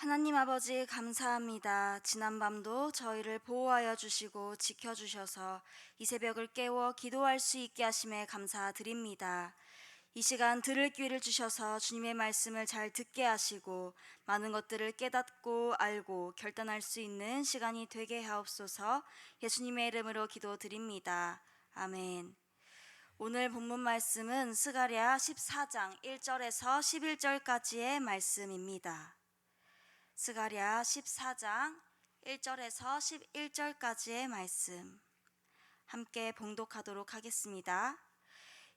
하나님 아버지 감사합니다. 지난밤도 저희를 보호하여 주시고 지켜 주셔서 이 새벽을 깨워 기도할 수 있게 하심에 감사드립니다. 이 시간 들을 귀를 주셔서 주님의 말씀을 잘 듣게 하시고 많은 것들을 깨닫고 알고 결단할 수 있는 시간이 되게 하옵소서 예수님의 이름으로 기도드립니다. 아멘. 오늘 본문 말씀은 스가랴 14장 1절에서 11절까지의 말씀입니다. 스가랴 14장 1절에서 11절까지의 말씀 함께 봉독하도록 하겠습니다.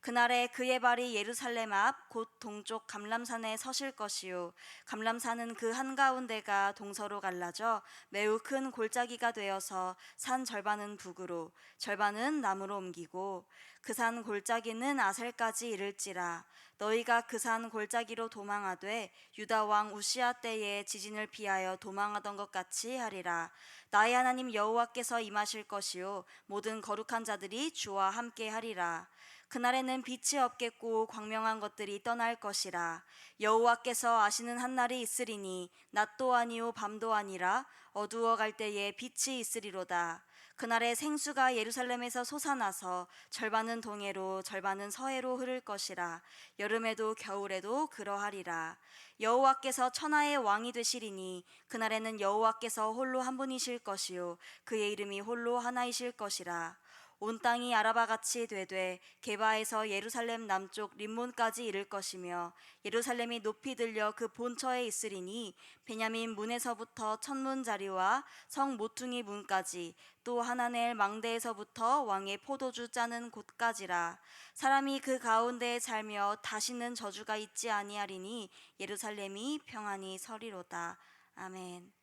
그날에 그의 발이 예루살렘 앞 곧 동쪽 감람산에 서실 것이요. 감람산은 그 한가운데가 동서로 갈라져 매우 큰 골짜기가 되어서 산 절반은 북으로 절반은 남으로 옮기고 그 산 골짜기는 아셀까지 이를지라. 너희가 그 산 골짜기로 도망하되 유다 왕 우시아 때에 지진을 피하여 도망하던 것 같이 하리라. 나의 하나님 여호와께서 임하실 것이요. 모든 거룩한 자들이 주와 함께 하리라 그날에는 빛이 없겠고 광명한 것들이 떠날 것이라. 여호와께서 아시는 한 날이 있으리니 낮도 아니요 밤도 아니라 어두워 갈 때에 빛이 있으리로다. 그날에 생수가 예루살렘에서 솟아나서 절반은 동해로 절반은 서해로 흐를 것이라. 여름에도 겨울에도 그러하리라. 여호와께서 천하의 왕이 되시리니 그날에는 여호와께서 홀로 한 분이실 것이요 그의 이름이 홀로 하나이실 것이라 온 땅이 아라바 같이 되되 게바에서 예루살렘 남쪽 림몬까지 이를 것이며 예루살렘이 높이 들려 그 본처에 있으리니 베냐민 문에서부터 천문 자리와 성 모퉁이 문까지 또 하나넬 망대에서부터 왕의 포도주 짜는 곳까지라 사람이 그 가운데에 살며 다시는 저주가 있지 아니하리니 예루살렘이 평안히 서리로다 아멘.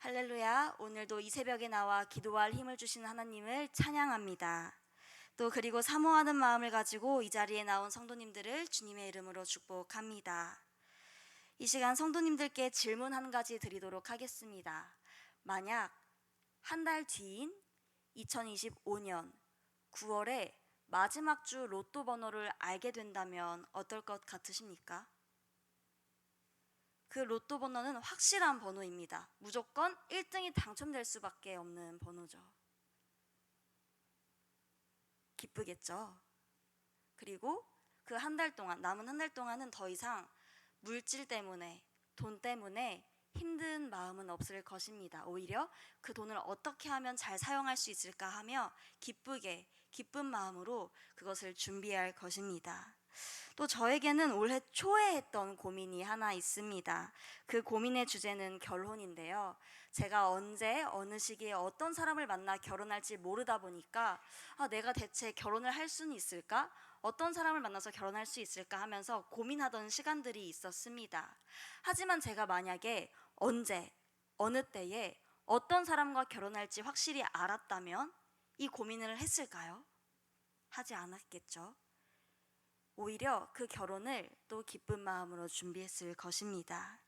할렐루야. 오늘도 이 새벽에 나와 기도할 힘을 주시는 하나님을 찬양합니다. 또 그리고 사모하는 마음을 가지고 이 자리에 나온 성도님들을 주님의 이름으로 축복합니다. 이 시간 성도님들께 질문 한 가지 드리도록 하겠습니다. 만약 한 달 뒤인 2025년 9월에 마지막 주 로또 번호를 알게 된다면 어떨 것 같으십니까? 그 로또 번호는 확실한 번호입니다. 무조건 1등이 당첨될 수밖에 없는 번호죠. 기쁘겠죠. 그리고 그 한 달 동안 남은 한 달 동안은 더 이상 물질 때문에 돈 때문에 힘든 마음은 없을 것입니다. 오히려 그 돈을 어떻게 하면 잘 사용할 수 있을까 하며 기쁘게 기쁜 마음으로 그것을 준비할 것입니다. 또 저에게는 올해 초에 했던 고민이 하나 있습니다. 그 고민의 주제는 결혼인데요. 제가 언제 어느 시기에 어떤 사람을 만나 결혼할지 모르다 보니까 아, 내가 대체 결혼을 할 수는 있을까? 어떤 사람을 만나서 결혼할 수 있을까 하면서 고민하던 시간들이 있었습니다. 하지만 제가 만약에 언제 어느 때에 어떤 사람과 결혼할지 확실히 알았다면 이 고민을 했을까요? 하지 않았겠죠. 오히려 그 결혼을 또 기쁜 마음으로 준비했을 것입니다.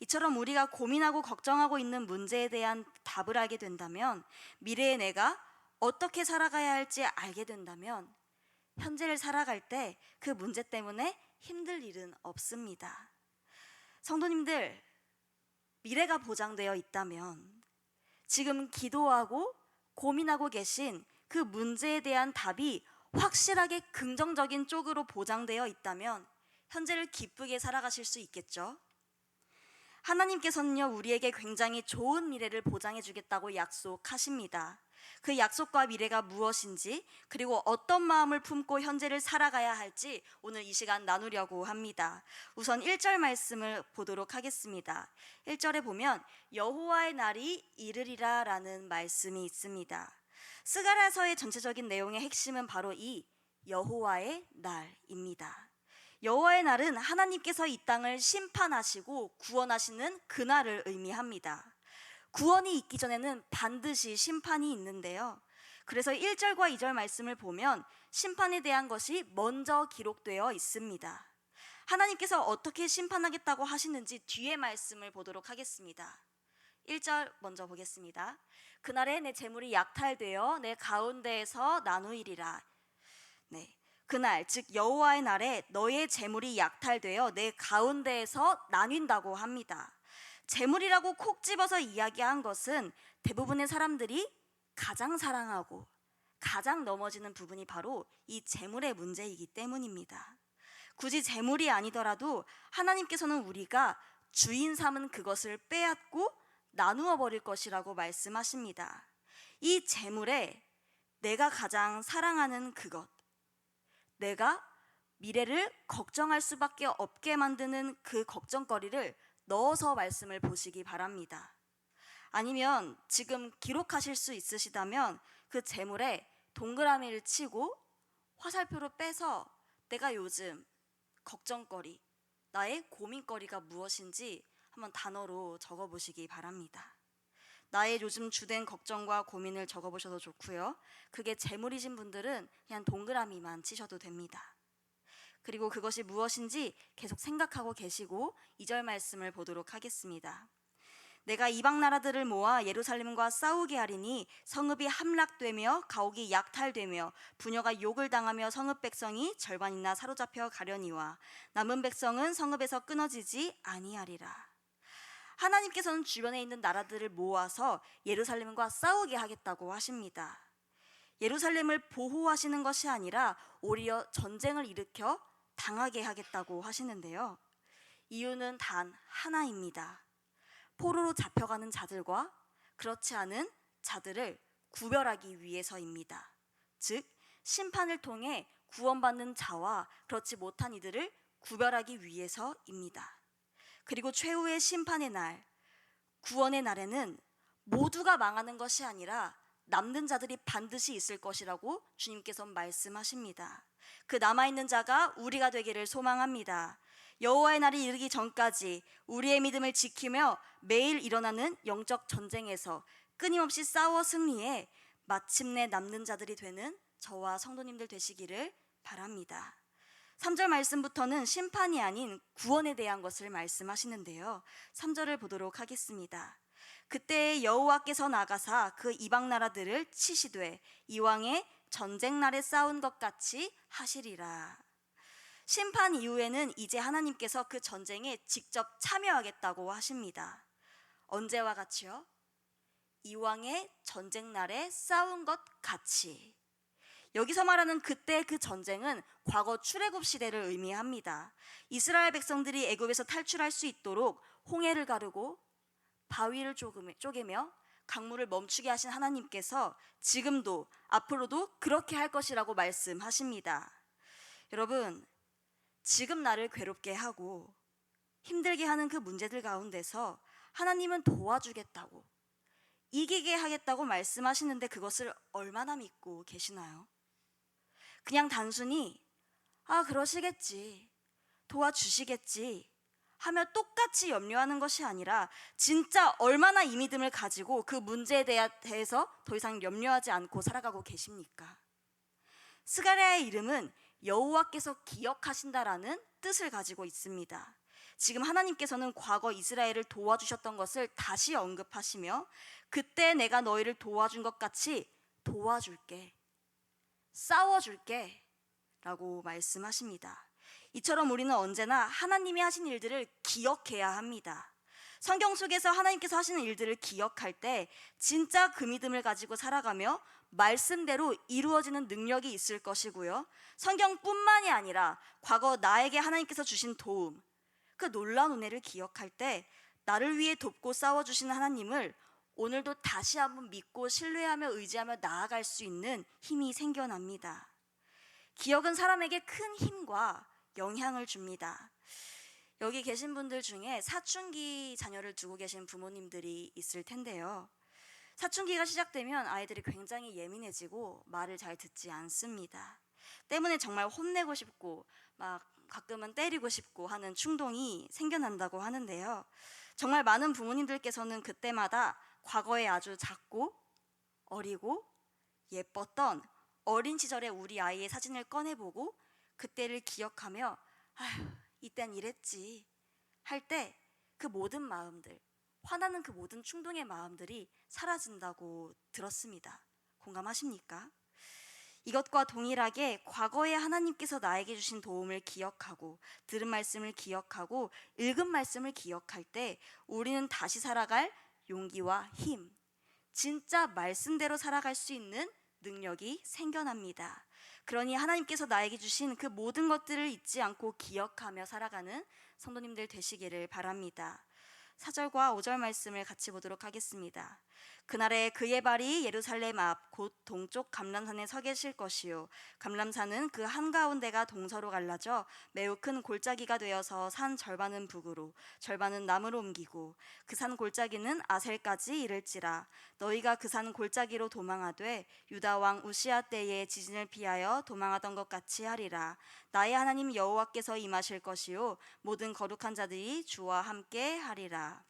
이처럼 우리가 고민하고 걱정하고 있는 문제에 대한 답을 알게 된다면 미래의 내가 어떻게 살아가야 할지 알게 된다면 현재를 살아갈 때 그 문제 때문에 힘들 일은 없습니다. 성도님들, 미래가 보장되어 있다면 지금 기도하고 고민하고 계신 그 문제에 대한 답이 확실하게 긍정적인 쪽으로 보장되어 있다면 현재를 기쁘게 살아가실 수 있겠죠. 하나님께서는요, 우리에게 굉장히 좋은 미래를 보장해 주겠다고 약속하십니다. 그 약속과 미래가 무엇인지, 그리고 어떤 마음을 품고 현재를 살아가야 할지 오늘 이 시간 나누려고 합니다. 우선 1절 말씀을 보도록 하겠습니다. 1절에 보면 여호와의 날이 이르리라 라는 말씀이 있습니다. 스가라서의 전체적인 내용의 핵심은 바로 이 여호와의 날입니다. 여호와의 날은 하나님께서 이 땅을 심판하시고 구원하시는 그날을 의미합니다. 구원이 있기 전에는 반드시 심판이 있는데요. 그래서 1절과 2절 말씀을 보면 심판에 대한 것이 먼저 기록되어 있습니다. 하나님께서 어떻게 심판하겠다고 하시는지 뒤에 말씀을 보도록 하겠습니다. 1절 먼저 보겠습니다. 그날에 내 재물이 약탈되어 내 가운데에서 나누이리라. 네. 그날 즉 여호와의 날에 너의 재물이 약탈되어 내 가운데에서 나뉜다고 합니다. 재물이라고 콕 집어서 이야기한 것은 대부분의 사람들이 가장 사랑하고 가장 넘어지는 부분이 바로 이 재물의 문제이기 때문입니다. 굳이 재물이 아니더라도 하나님께서는 우리가 주인 삼은 그것을 빼앗고 나누어 버릴 것이라고 말씀하십니다. 이 재물에 내가 가장 사랑하는 그것, 내가 미래를 걱정할 수밖에 없게 만드는 그 걱정거리를 넣어서 말씀을 보시기 바랍니다. 아니면 지금 기록하실 수 있으시다면 그 재물에 동그라미를 치고 화살표로 빼서 내가 요즘 걱정거리, 나의 고민거리가 무엇인지 한번 단어로 적어 보시기 바랍니다. 나의 요즘 주된 걱정과 고민을 적어 보셔도 좋고요. 그게 재물이신 분들은 그냥 동그라미만 치셔도 됩니다. 그리고 그것이 무엇인지 계속 생각하고 계시고 2절 말씀을 보도록 하겠습니다. 내가 이방 나라들을 모아 예루살렘과 싸우게 하리니 성읍이 함락되며 가옥이 약탈되며 부녀가 욕을 당하며 성읍 백성이 절반이나 사로잡혀 가려니와 남은 백성은 성읍에서 끊어지지 아니하리라. 하나님께서는 주변에 있는 나라들을 모아서 예루살렘과 싸우게 하겠다고 하십니다. 예루살렘을 보호하시는 것이 아니라 오히려 전쟁을 일으켜 당하게 하겠다고 하시는데요. 이유는 단 하나입니다. 포로로 잡혀가는 자들과 그렇지 않은 자들을 구별하기 위해서입니다. 즉, 심판을 통해 구원받는 자와 그렇지 못한 이들을 구별하기 위해서입니다. 그리고 최후의 심판의 날, 구원의 날에는 모두가 망하는 것이 아니라 남는 자들이 반드시 있을 것이라고 주님께서 말씀하십니다. 그 남아 있는 자가 우리가 되기를 소망합니다. 여호와의 날이 이르기 전까지 우리의 믿음을 지키며 매일 일어나는 영적 전쟁에서 끊임없이 싸워 승리해 마침내 남는 자들이 되는 저와 성도님들 되시기를 바랍니다. 3절 말씀부터는 심판이 아닌 구원에 대한 것을 말씀하시는데요. 3절을 보도록 하겠습니다. 그때 여호와께서 나가사 그 이방 나라들을 치시되 이왕의 전쟁 날에 싸운 것 같이 하시리라. 심판 이후에는 이제 하나님께서 그 전쟁에 직접 참여하겠다고 하십니다. 언제와 같이요? 이왕의 전쟁 날에 싸운 것 같이. 여기서 말하는 그때 그 전쟁은 과거 출애굽 시대를 의미합니다. 이스라엘 백성들이 애굽에서 탈출할 수 있도록 홍해를 가르고 바위를 쪼개며 강물을 멈추게 하신 하나님께서 지금도 앞으로도 그렇게 할 것이라고 말씀하십니다. 여러분, 지금 나를 괴롭게 하고 힘들게 하는 그 문제들 가운데서 하나님은 도와주겠다고 이기게 하겠다고 말씀하시는데 그것을 얼마나 믿고 계시나요? 그냥 단순히 아, 그러시겠지. 도와주시겠지. 하며 똑같이 염려하는 것이 아니라 진짜 얼마나 이 믿음을 가지고 그 문제에 대해서 더 이상 염려하지 않고 살아가고 계십니까? 스가랴의 이름은 여호와께서 기억하신다라는 뜻을 가지고 있습니다. 지금 하나님께서는 과거 이스라엘을 도와주셨던 것을 다시 언급하시며 그때 내가 너희를 도와준 것 같이 도와줄게. 싸워줄게. 라고 말씀하십니다. 이처럼 우리는 언제나 하나님이 하신 일들을 기억해야 합니다. 성경 속에서 하나님께서 하시는 일들을 기억할 때 진짜 그 믿음을 가지고 살아가며 말씀대로 이루어지는 능력이 있을 것이고요. 성경뿐만이 아니라 과거 나에게 하나님께서 주신 도움, 그 놀라운 은혜를 기억할 때 나를 위해 돕고 싸워주시는 하나님을 오늘도 다시 한번 믿고 신뢰하며 의지하며 나아갈 수 있는 힘이 생겨납니다. 기억은 사람에게 큰 힘과 영향을 줍니다. 여기 계신 분들 중에 사춘기 자녀를 두고 계신 부모님들이 있을 텐데요. 사춘기가 시작되면 아이들이 굉장히 예민해지고 말을 잘 듣지 않습니다. 때문에 정말 혼내고 싶고 막 가끔은 때리고 싶고 하는 충동이 생겨난다고 하는데요. 정말 많은 부모님들께서는 그때마다 과거에 아주 작고 어리고 예뻤던 어린 시절의 우리 아이의 사진을 꺼내보고 그때를 기억하며 아휴 이땐 이랬지 할 때 그 모든 마음들 화나는 그 모든 충동의 마음들이 사라진다고 들었습니다. 공감하십니까? 이것과 동일하게 과거에 하나님께서 나에게 주신 도움을 기억하고 들은 말씀을 기억하고 읽은 말씀을 기억할 때 우리는 다시 살아갈 용기와 힘, 진짜 말씀대로 살아갈 수 있는 능력이 생겨납니다. 그러니 하나님께서 나에게 주신 그 모든 것들을 잊지 않고 기억하며 살아가는 성도님들 되시기를 바랍니다. 4절과 5절 말씀을 같이 보도록 하겠습니다. 그날에 그의 발이 예루살렘 앞 곧 동쪽 감람산에 서 계실 것이요. 감람산은 그 한가운데가 동서로 갈라져 매우 큰 골짜기가 되어서 산 절반은 북으로 절반은 남으로 옮기고 그 산 골짜기는 아셀까지 이를지라. 너희가 그 산 골짜기로 도망하되 유다 왕 우시아 때에 지진을 피하여 도망하던 것 같이 하리라. 나의 하나님 여호와께서 임하실 것이요. 모든 거룩한 자들이 주와 함께 하리라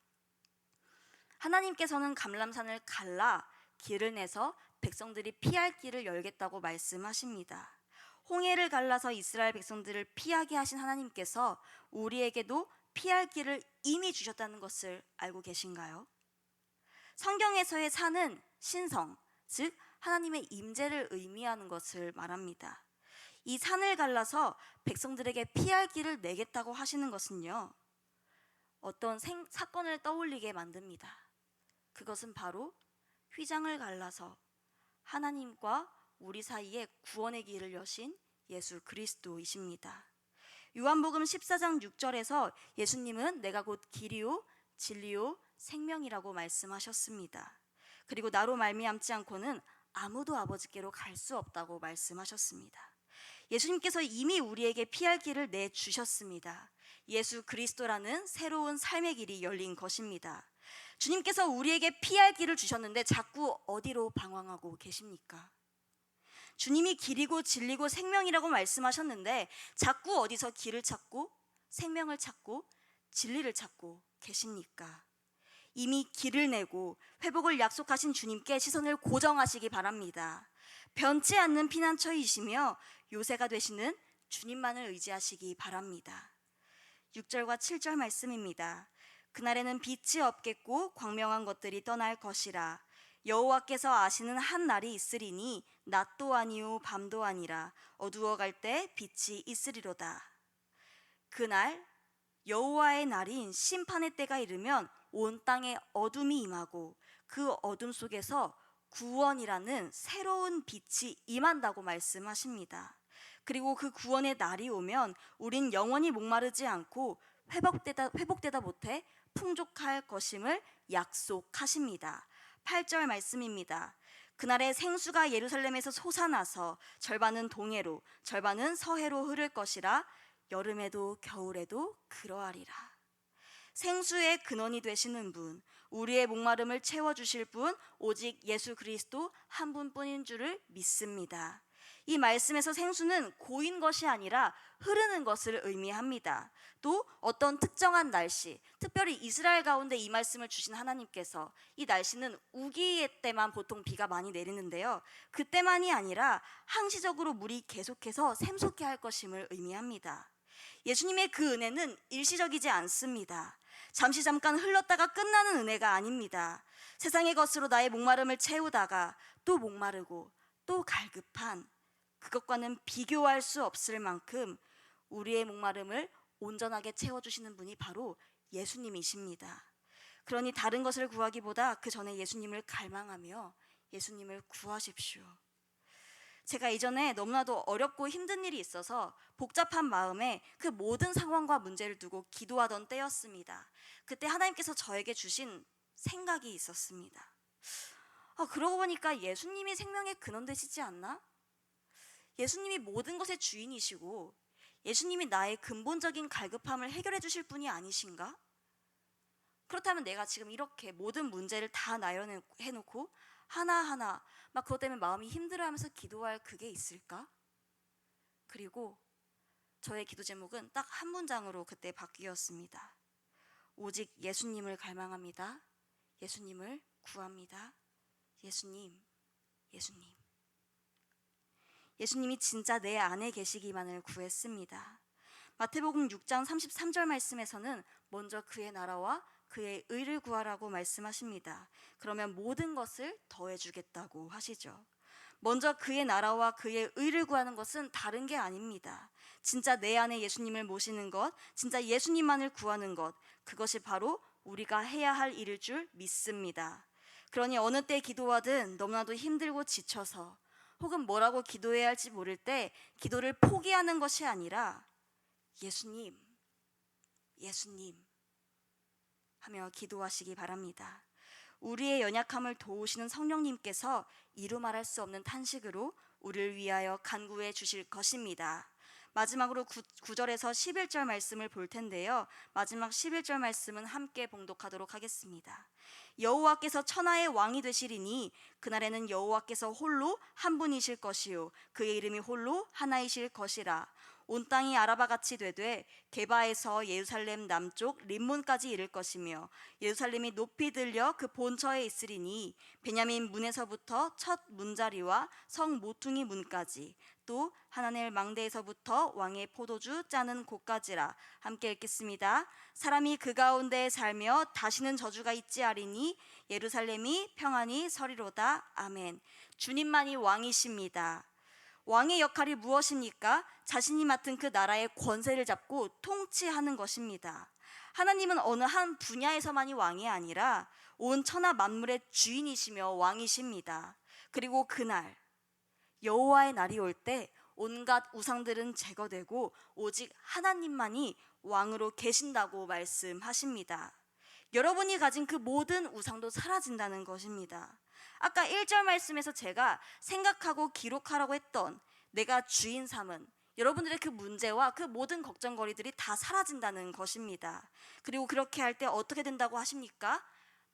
하나님께서는 감람산을 갈라 길을 내서 백성들이 피할 길을 열겠다고 말씀하십니다. 홍해를 갈라서 이스라엘 백성들을 피하게 하신 하나님께서 우리에게도 피할 길을 이미 주셨다는 것을 알고 계신가요? 성경에서의 산은 신성, 즉 하나님의 임재를 의미하는 것을 말합니다. 이 산을 갈라서 백성들에게 피할 길을 내겠다고 하시는 것은요. 어떤 생, 사건을 떠올리게 만듭니다. 그것은 바로 휘장을 갈라서 하나님과 우리 사이에 구원의 길을 여신 예수 그리스도이십니다. 요한복음 14장 6절에서 예수님은 내가 곧 길이요 진리요 생명이라고 말씀하셨습니다. 그리고 나로 말미암지 않고는 아무도 아버지께로 갈 수 없다고 말씀하셨습니다. 예수님께서 이미 우리에게 피할 길을 내 주셨습니다. 예수 그리스도라는 새로운 삶의 길이 열린 것입니다. 주님께서 우리에게 피할 길을 주셨는데 자꾸 어디로 방황하고 계십니까? 주님이 길이고 진리고 생명이라고 말씀하셨는데 자꾸 어디서 길을 찾고 생명을 찾고 진리를 찾고 계십니까? 이미 길을 내고 회복을 약속하신 주님께 시선을 고정하시기 바랍니다. 변치 않는 피난처이시며 요새가 되시는 주님만을 의지하시기 바랍니다. 6절과 7절 말씀입니다. 그날에는 빛이 없겠고 광명한 것들이 떠날 것이라 여호와께서 아시는 한 날이 있으리니 낮도 아니요 밤도 아니라 어두워 갈 때 빛이 있으리로다. 그날 여호와의 날인 심판의 때가 이르면 온 땅에 어둠이 임하고 그 어둠 속에서 구원이라는 새로운 빛이 임한다고 말씀하십니다. 그리고 그 구원의 날이 오면 우린 영원히 목마르지 않고 회복되다 회복되다 못해 풍족할 것임을 약속하십니다. 8절 말씀입니다. 그날에 생수가 예루살렘에서 솟아나서 절반은 동해로 절반은 서해로 흐를 것이라 여름에도 겨울에도 그러하리라. 생수의 근원이 되시는 분, 우리의 목마름을 채워 주실 분 오직 예수 그리스도 한 분뿐인 줄을 믿습니다. 이 말씀에서 생수는 고인 것이 아니라 흐르는 것을 의미합니다. 또 어떤 특정한 날씨, 특별히 이스라엘 가운데 이 말씀을 주신 하나님께서 이 날씨는 우기의 때만 보통 비가 많이 내리는데요. 그때만이 아니라 항시적으로 물이 계속해서 샘솟게 할 것임을 의미합니다. 예수님의 그 은혜는 일시적이지 않습니다. 잠시 잠깐 흘렀다가 끝나는 은혜가 아닙니다. 세상의 것으로 나의 목마름을 채우다가 또 목마르고 또 갈급한 그것과는 비교할 수 없을 만큼 우리의 목마름을 온전하게 채워주시는 분이 바로 예수님이십니다. 그러니 다른 것을 구하기보다 그 전에 예수님을 갈망하며 예수님을 구하십시오. 제가 이전에 너무나도 어렵고 힘든 일이 있어서 복잡한 마음에 그 모든 상황과 문제를 두고 기도하던 때였습니다. 그때 하나님께서 저에게 주신 생각이 있었습니다. 아, 그러고 보니까 예수님이 생명의 근원 되시지 않나? 예수님이 모든 것의 주인이시고 예수님이 나의 근본적인 갈급함을 해결해 주실 분이 아니신가? 그렇다면 내가 지금 이렇게 모든 문제를 다 나열해 놓고 하나하나 막 그것 때문에 마음이 힘들어하면서 기도할 그게 있을까? 그리고 저의 기도 제목은 딱 한 문장으로 그때 바뀌었습니다. 오직 예수님을 갈망합니다. 예수님을 구합니다. 예수님, 예수님. 예수님이 진짜 내 안에 계시기만을 구했습니다. 마태복음 6장 33절 말씀에서는 먼저 그의 나라와 그의 의를 구하라고 말씀하십니다. 그러면 모든 것을 더해 주겠다고 하시죠. 먼저 그의 나라와 그의 의를 구하는 것은 다른 게 아닙니다. 진짜 내 안에 예수님을 모시는 것, 진짜 예수님만을 구하는 것, 그것이 바로 우리가 해야 할 일일 줄 믿습니다. 그러니 어느 때 기도하든 너무나도 힘들고 지쳐서 혹은 뭐라고 기도해야 할지 모를 때 기도를 포기하는 것이 아니라 예수님, 예수님 하며 기도하시기 바랍니다. 우리의 연약함을 도우시는 성령님께서 이루 말할 수 없는 탄식으로 우리를 위하여 간구해 주실 것입니다. 마지막으로 9, 9절에서 11절 말씀을 볼 텐데요. 마지막 11절 말씀은 함께 봉독하도록 하겠습니다. 여호와께서 천하의 왕이 되시리니 그날에는 여호와께서 홀로 한 분이실 것이요 그의 이름이 홀로 하나이실 것이라. 온 땅이 아라바 같이 되되 게바에서 예루살렘 남쪽 림몬까지 이를 것이며 예루살렘이 높이 들려 그 본처에 있으리니 베냐민 문에서부터 첫 문자리와 성 모퉁이 문까지 또 하나넬 망대에서부터 왕의 포도주 짜는 곳까지라 함께 읽겠습니다. 사람이 그 가운데 살며 다시는 저주가 있지 아리니 예루살렘이 평안히 서리로다 아멘. 주님만이 왕이십니다. 왕의 역할이 무엇입니까? 자신이 맡은 그 나라의 권세를 잡고 통치하는 것입니다. 하나님은 어느 한 분야에서만이 왕이 아니라 온 천하 만물의 주인이시며 왕이십니다. 그리고 그날 여호와의 날이 올 때 온갖 우상들은 제거되고 오직 하나님만이 왕으로 계신다고 말씀하십니다. 여러분이 가진 그 모든 우상도 사라진다는 것입니다. 아까 1절 말씀에서 제가 생각하고 기록하라고 했던 내가 주인 삼은 여러분들의 그 문제와 그 모든 걱정거리들이 다 사라진다는 것입니다. 그리고 그렇게 할 때 어떻게 된다고 하십니까?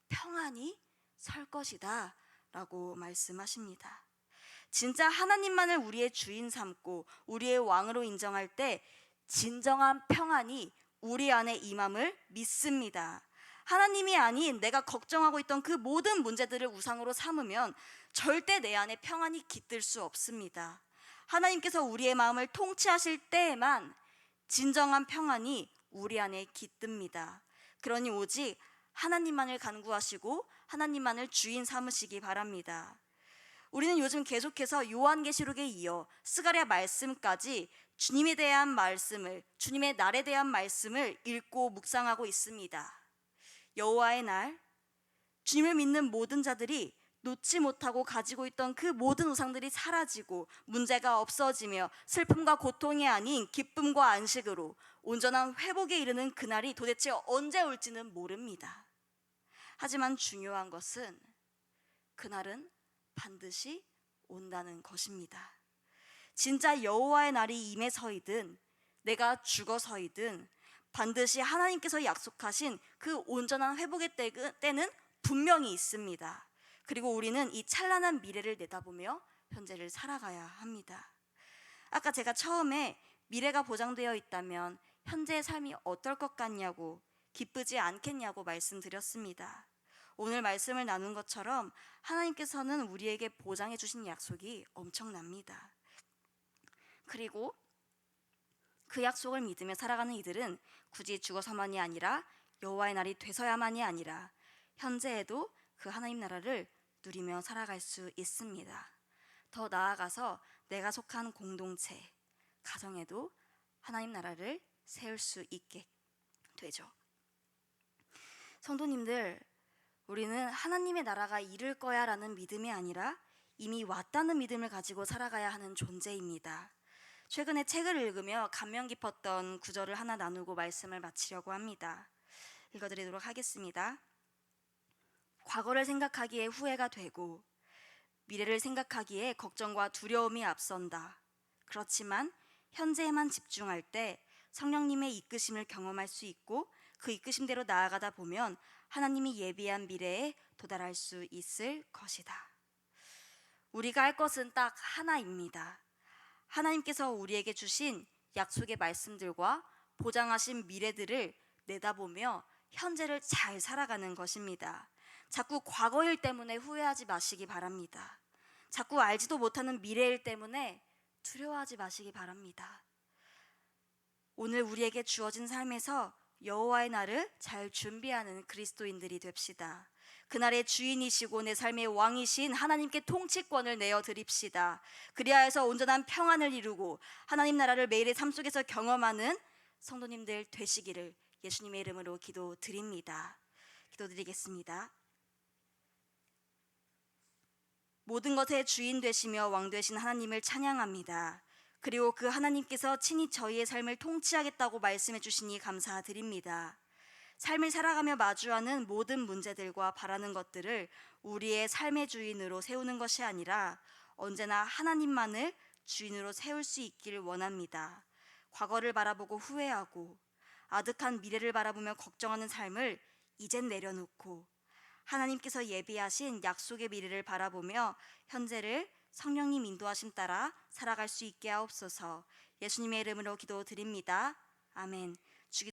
평안히 설 것이다. 라고 말씀하십니다. 진짜 하나님만을 우리의 주인 삼고 우리의 왕으로 인정할 때 진정한 평안이 우리 안에 임함을 믿습니다. 하나님이 아닌 내가 걱정하고 있던 그 모든 문제들을 우상으로 삼으면 절대 내 안에 평안이 깃들 수 없습니다. 하나님께서 우리의 마음을 통치하실 때에만 진정한 평안이 우리 안에 깃듭니다. 그러니 오직 하나님만을 간구하시고 하나님만을 주인 삼으시기 바랍니다. 우리는 요즘 계속해서 요한계시록에 이어 스가랴 말씀까지 주님에 대한 말씀을 주님의 날에 대한 말씀을 읽고 묵상하고 있습니다. 여호와의 날 주님을 믿는 모든 자들이 놓지 못하고 가지고 있던 그 모든 우상들이 사라지고 문제가 없어지며 슬픔과 고통이 아닌 기쁨과 안식으로 온전한 회복에 이르는 그날이 도대체 언제 올지는 모릅니다. 하지만 중요한 것은 그날은 반드시 온다는 것입니다. 진짜 여호와의 날이 임해서이든 내가 죽어서이든 반드시 하나님께서 약속하신 그 온전한 회복의 때는 분명히 있습니다. 그리고 우리는 이 찬란한 미래를 내다보며 현재를 살아가야 합니다. 아까 제가 처음에 미래가 보장되어 있다면 현재의 삶이 어떨 것 같냐고 기쁘지 않겠냐고 말씀드렸습니다. 오늘 말씀을 나눈 것처럼 하나님께서는 우리에게 보장해 주신 약속이 엄청납니다. 그리고 그 약속을 믿으며 살아가는 이들은 굳이 죽어서만이 아니라 여호와의 날이 돼서야만이 아니라 현재에도 그 하나님 나라를 누리며 살아갈 수 있습니다. 더 나아가서 내가 속한 공동체, 가정에도 하나님 나라를 세울 수 있게 되죠. 성도님들, 우리는 하나님의 나라가 이를 거야라는 믿음이 아니라 이미 왔다는 믿음을 가지고 살아가야 하는 존재입니다. 최근에 책을 읽으며 감명 깊었던 구절을 하나 나누고 말씀을 마치려고 합니다. 읽어드리도록 하겠습니다. 과거를 생각하기에 후회가 되고 미래를 생각하기에 걱정과 두려움이 앞선다. 그렇지만 현재에만 집중할 때 성령님의 이끄심을 경험할 수 있고 그 이끄심대로 나아가다 보면 하나님이 예비한 미래에 도달할 수 있을 것이다. 우리가 할 것은 딱 하나입니다. 하나님께서 우리에게 주신 약속의 말씀들과 보장하신 미래들을 내다보며 현재를 잘 살아가는 것입니다. 자꾸 과거일 때문에 후회하지 마시기 바랍니다. 자꾸 알지도 못하는 미래일 때문에 두려워하지 마시기 바랍니다. 오늘 우리에게 주어진 삶에서 여호와의 날을 잘 준비하는 그리스도인들이 됩시다. 그날의 주인이시고 내 삶의 왕이신 하나님께 통치권을 내어 드립시다. 그리하여서 온전한 평안을 이루고 하나님 나라를 매일의 삶 속에서 경험하는 성도님들 되시기를 예수님의 이름으로 기도드립니다. 기도드리겠습니다. 모든 것의 주인 되시며 왕 되신 하나님을 찬양합니다. 그리고 그 하나님께서 친히 저희의 삶을 통치하겠다고 말씀해 주시니 감사드립니다. 삶을 살아가며 마주하는 모든 문제들과 바라는 것들을 우리의 삶의 주인으로 세우는 것이 아니라 언제나 하나님만을 주인으로 세울 수 있기를 원합니다. 과거를 바라보고 후회하고 아득한 미래를 바라보며 걱정하는 삶을 이젠 내려놓고 하나님께서 예비하신 약속의 미래를 바라보며 현재를 성령님 인도하심 따라 살아갈 수 있게 하옵소서. 예수님의 이름으로 기도드립니다. 아멘.